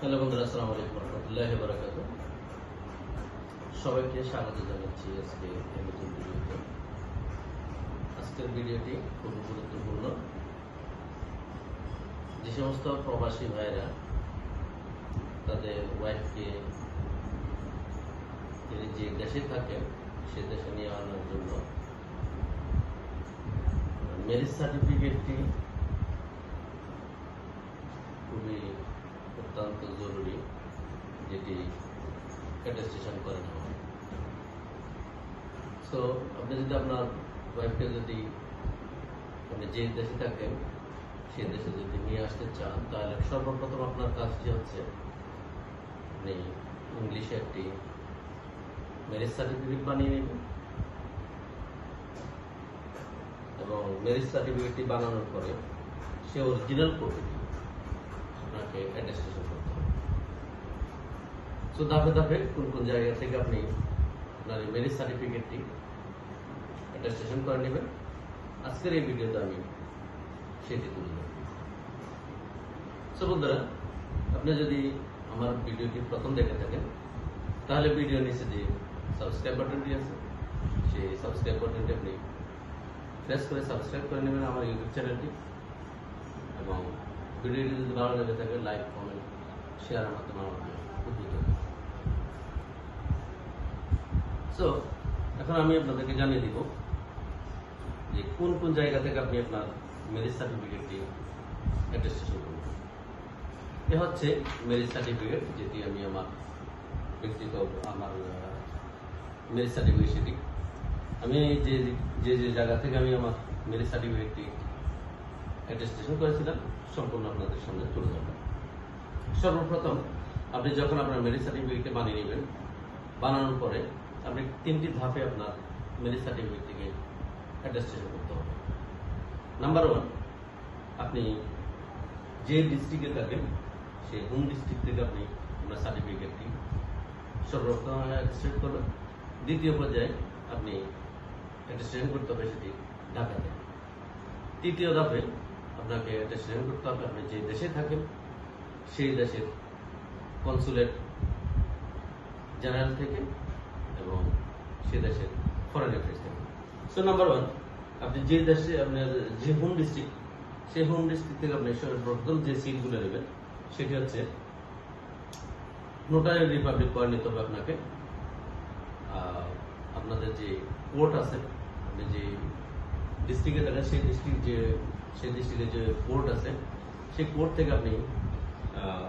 Hello বন্ধুরা, আসসালামু আলাইকুম রহমতুল্লাহ বারাকাতু সবাইকে স্বাগত জানাচ্ছি আজকে নতুন ভিডিওতে আজকের ভিডিওটি খুব গুরুত্বপূর্ণ। যে সমস্ত প্রবাসী ভাইরা তাদের ওয়াইফকে তিনি যে দেশে থাকেন, সে দেশে নিয়ে আনার জন্য ম্যারেজ সার্টিফিকেটটি খুবই অত্যন্ত জরুরি, যেটি অ্যাটেস্টেশন করে নেওয়া সো আপনি যদি আপনার ওয়াইফকে যদি, আপনি যে দেশে থাকেন সেই দেশে যদি নিয়ে আসতে চান, তাহলে সর্বপ্রথম আপনার কাজটি হচ্ছে? আপনি ইংলিশে একটি ম্যারেজ সার্টিফিকেট বানিয়ে নেবেন। এবং ম্যারেজ সার্টিফিকেটটি বানানোর পরে সে অরিজিনাল কপি আপনাকে অ্যাটেস্টেশন করতে হবে। সো ধাপে ধাপে কোন কোন জায়গা থেকে আপনি আপনার ম্যারেজ সার্টিফিকেটটি অ্যাটেস্টেশন করে নেবেন। আজকের এই ভিডিওতে আমি সেটি তুলে ধরব। সো বন্ধুরা, আপনি যদি আমার ভিডিওটি প্রথম দেখে থাকেন, তাহলে ভিডিও নিচে যে সাবস্ক্রাইব বাটনটি আছে, সেই সাবস্ক্রাইব বাটনটি আপনি প্রেস করে সাবস্ক্রাইব করে নেবেন আমার ইউটিউব চ্যানেলটি এবং ভিডিওটি যদি ভালো লেগে থাকে লাইক কমেন্ট শেয়ারের মাধ্যমে আমাকে সো এখন আমি আপনাদেরকে জানিয়ে দিব যে কোন কোন জায়গা থেকে আপনি আপনার ম্যারেজ সার্টিফিকেটটি অ্যাটেস্টেশন করবেন। এ হচ্ছে ম্যারেজ সার্টিফিকেট যেটি আমি আমার ব্যক্তিগত আমার ম্যারেজ সার্টিফিকেট সেটি। আমি যে যে যে জায়গা থেকে আমি আমার ম্যারেজ সার্টিফিকেটটি অ্যাটেস্টেশন করেছিলাম, সম্পূর্ণ আপনাদের সামনে তুলে ধরলাম। সর্বপ্রথম, আপনি যখন আপনার ম্যারেজ সার্টিফিকেটকে বানিয়ে নেবেন, বানানোর পরে আপনি তিনটি ধাপে আপনার ম্যারেজ সার্টিফিকেটটিকে অ্যাটেস্টেশন করতে হবে। নাম্বার ওয়ান আপনি যে ডিস্ট্রিক্টে থাকেন, সেই হোম ডিস্ট্রিক্ট থেকে আপনি আপনার সার্টিফিকেটটি সর্বপ্রথম অ্যাটেস্টেড করবেন। দ্বিতীয় পর্যায়ে আপনি অ্যাটেস্টেশন করতে হবে সেটি ঢাকাতে। তৃতীয় ধাপে আপনাকে অ্যাটেস্টেশন করতে হবে। আপনি যে দেশে থাকেন, সেই দেশের কনসুলেট জেনারেল থেকে এবং সে দেশের ফরেন অ্যাফেয়ার্স থেকে। সো নাম্বার ওয়ান আপনি যে দেশে, আপনার যে হোম ডিস্ট্রিক্ট সেই হোম ডিস্ট্রিক্ট থেকে আপনি সর্বপ্রথম যে সিটগুলো নেবেন, সেটি হচ্ছে নোটারি রিপাবলিক করে নিতে হবে আপনাকে। আপনাদের যে কোর্ট আছে, আপনি যে ডিস্ট্রিক্টে থাকেন, সেই ডিস্ট্রিক্ট যে সেই ডিস্ট্রিক্টের যে কোর্ট আছে, সেই কোর্ট থেকে আপনি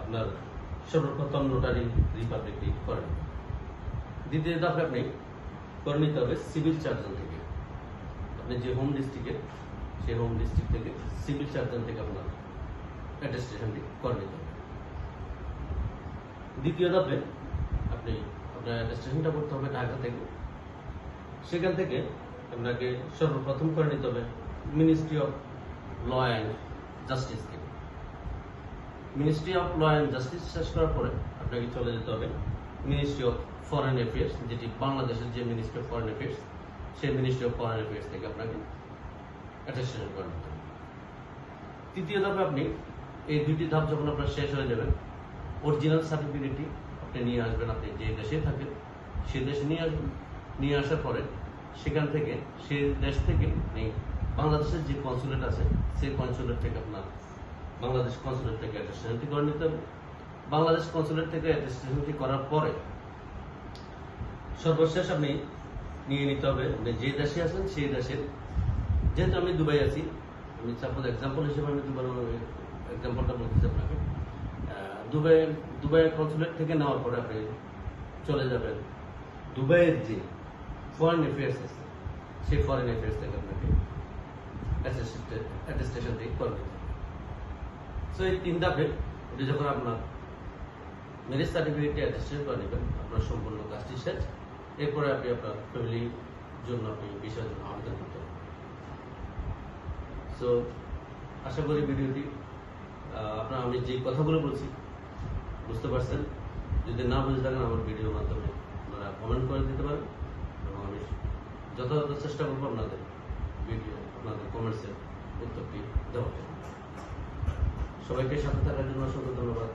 আপনার সর্বপ্রথম নোটারি রিপাবলিকটি করেন। দ্বিতীয় ধাপে আপনি করে নিতে হবে সিভিল চার্জন থেকে। আপনি যে হোম ডিস্ট্রিক্টে সেই হোম ডিস্ট্রিক্ট থেকে সিভিল চার্জন থেকে আপনার অ্যাটেস্টেশনটি করে নিতে হবে। দ্বিতীয় ধাপে আপনি আপনার অ্যাটেস্টেশনটা করতে হবে ঢাকা থেকে। সেখান থেকে আপনাকে সর্বপ্রথম করে নিতে হবে ministry of law and justice থেকে ministry of law and justice শেষ করার পরে আপনাকে চলে যেতে হবে। মিনিস্ট্রি অফ ফরেন অ্যাফেয়ার্স যেটি বাংলাদেশের যে মিনিস্ট্রি অফ ফরেন অ্যাফেয়ার্স সেই মিনিস্ট্রি অফ ফরেন অ্যাফেয়ার্স থেকে আপনাকে অ্যাটেস্টেশন করে নিতে তৃতীয় ধাপে আপনি এই দুইটি ধাপ যখন আপনার শেষ হয়ে যাবে অরিজিনাল সার্টিফিকেটটি আপনি নিয়ে আসবেন, আপনি যে দেশে থাকেন, সে দেশে নিয়ে আসবেন নিয়ে আসার পরে সেখান থেকে, সে দেশ থেকে আপনি বাংলাদেশের যে কনসুলেট আছে, সেই কনসুলেট থেকে আপনার বাংলাদেশ কনসুলেট থেকে অ্যাটেস্টেশনটি করে নিতে হবে। বাংলাদেশ কনসুলেট থেকে অ্যাটেস্টেশনটি করার পরে সর্বশেষ আপনি নিয়ে নিতে হবে আপনি যে দেশে আছেন, সেই দেশের। যেহেতু আমি দুবাই আছি, আমি সাপোজ এক্সাম্পল হিসেবে আমি দুবার এক্সাম্পলটা বলতেছি আপনাকে। দুবাই দুবাইয়ের কনসুলেট থেকে নেওয়ার পরে আপনি চলে যাবেন দুবাইয়ের যে ফরেন অ্যাফেয়ার্স আছে, সেই ফরেন অ্যাফেয়ার্স থেকে আপনাকে অ্যাটেস্টেশনটি করবে সো এই তিন ধাপে এটা যখন আপনার ম্যারেজ সার্টিফিকেটটি অ্যাটেস্টেশন করে নেবেন, আপনার সম্পূর্ণ কাজটি শেষ। এরপরে আপনি আপনার ফ্যামিলির জন্য আপনি বিষয়ের জন্য আবেদন করতে সো আশা করি ভিডিওটি আপনার আমি যে কথাগুলো বলছি, বুঝতে পারছেন। যদি না বুঝে থাকেন, আমার ভিডিওর মাধ্যমে আপনারা কমেন্ট করে দিতে পারেন এবং আমি যথাযথ চেষ্টা করব আপনাদের ভিডিও, আপনাদের কমেন্টসের উত্তরটি দেওয়া সবাইকে সাথে থাকার জন্য অসংখ্য ধন্যবাদ।